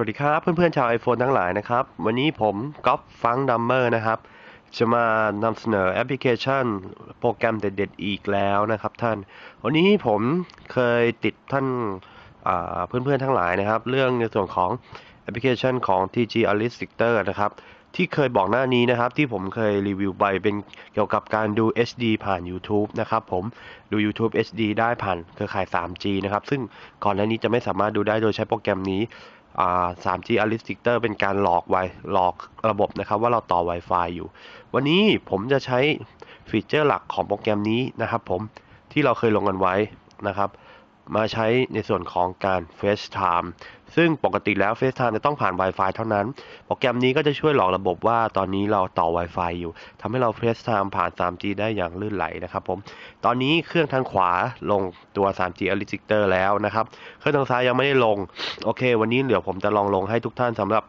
วัสดีครับเพื่อนๆชาว iPhone ทั้งหลายนะครับ วันนี้ผมก๊อฟฟังดัมเมอร์นะครับ จะมานำเสนอแอปพลิเคชันโปรแกรมเด็ดๆอีกแล้วนะครับท่าน วันนี้ผมเคยติดท่านเพื่อนๆทั้งหลายนะครับ เรื่องในส่วนของแอปพลิเคชันของ TG a l i s t i c t o r นะครับ ที่เคยบอกหน้านี้นะครับ ที่ผมเคยรีวิวไปเป็นเกี่ยวกับการดู HD ผ่าน YouTube นะครับผมดู YouTube HD ได้ผ่านเครือข่าย 3G นะครับ ซึ่งก่อนหน้านี้จะไม่สามารถดูได้โดยใช้โปรแกรมนี้ 3G a l i s t i c t o r เป็นการหลอกไวหลอกระบบนะครับว่าเราต่อ Wi-Fi อยู่ วันนี้ผมจะใช้ฟีเจอร์หลักของโปรแกรมนี้นะครับผมที่เราเคยลงกันไว้นะครับ มาใช้ในส่วนของการ FaceTime ซึ่งปกติแล้ว FaceTime จะต้องผ่าน Wi-Fi เท่านั้น โปรแกรมนี้ก็จะช่วยหลอกระบบว่าตอนนี้เราต่อ Wi-Fi อยู่ทำให้เรา FaceTime ผ่าน 3G ได้อย่างลื่นไหลนะครับผม ตอนนี้เครื่องทางขวาลงตัว 3G a l i s t i t o r แล้วนะครับ เครื่องทางซ้ายยังไม่ได้ลง โอเค วันนี้เดี๋ยวผมจะลองลงให้ทุกท่านสำหรับ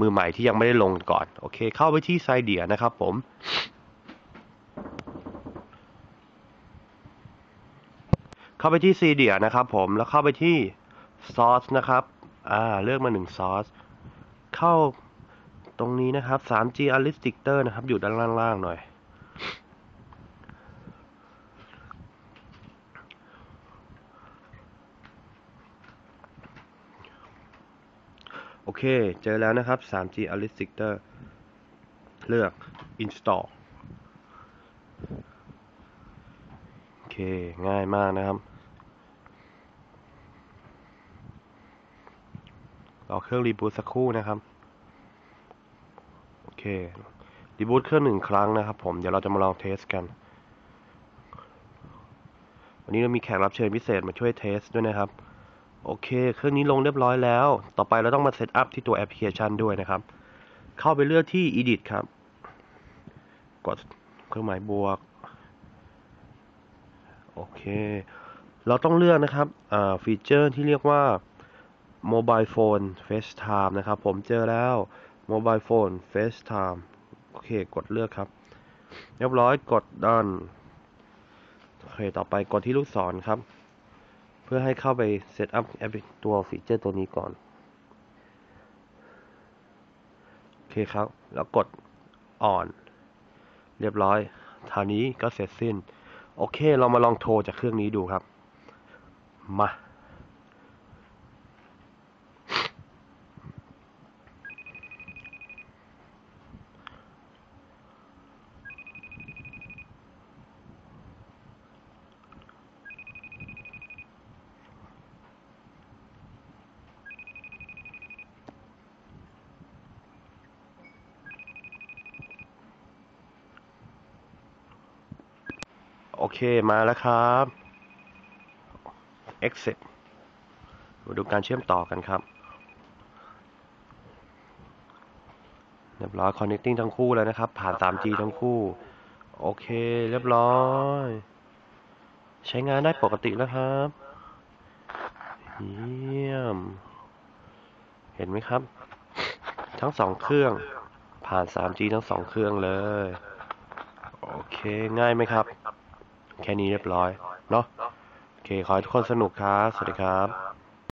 มือใหม่ที่ยังไม่ได้ลงก่อน โอเค เข้าไปที่ไซเดียนะครับผม เข้าไปที่ซีเดียนะครับผมแล้วเข้าไปที่ซอสนะครับอ่าเลือกมาหนึ่งซอสเข้าตรงนี้นะครับ 3G a l i s t i c t o r นะครับ อยู่ด้านล่างๆหน่อย โอเค เจอแล้วนะครับ 3G a l i s t i c t o r เลือก install โอเค ง่ายมากนะครับ รอเครื่องรีบูตสักครู่นะครับโอเครีบูตเครื่องหนึ่งครั้งนะครับ ผมเดี๋ยวเราจะมาลองเทสกัน วันนี้เรามีแขกรับเชิญพิเศษมาช่วยเทสด้วยนะครับ โอเค เครื่องนี้ลงเรียบร้อยแล้ว ต่อไปเราต้องมาเซตอัพที่ตัวแอปพลิเคชันด้วยนะครับ เข้าไปเลือกที่ Edit ครับ กดเครื่องหมายบวก โอเค เราต้องเลือกนะครับฟีเจอร์ที่เรียกว่า Mobile Phone FaceTime นะครับ ผมเจอแล้ว Mobile Phone FaceTime โอเค กดเลือกครับ เรียบร้อยกดดันโอเค ต่อไปกดที่ลูกศรครับ เพื่อให้เข้าไปเซตอัพแอปตัวฟีเจอร์ตัวนี้ก่อน โอเคครับ แล้วกด on เรียบร้อยทานี้ก็เสร็จสิ้น โอเค เรามาลองโทรจากเครื่องนี้ดูครับ มา เคมาแล้วครับ exit มาดูการเชื่อมต่อกันครับเรียบร้อย connecting ทั้งคู่แล้วนะครับ ผ่าน 3G ทั้งคู่ โอเค เรียบร้อย ใช้งานได้ปกติแล้วครับเยี่ยม เห็นไหมครับ ทั้งสองเครื่อง ผ่าน 3G ทั้งสองเครื่องเลย โอเค ง่ายไหมครับ แค่นี้เรียบร้อยเนาะโอเคขอให้ทุกคนสนุกครับ สวัสดีครับ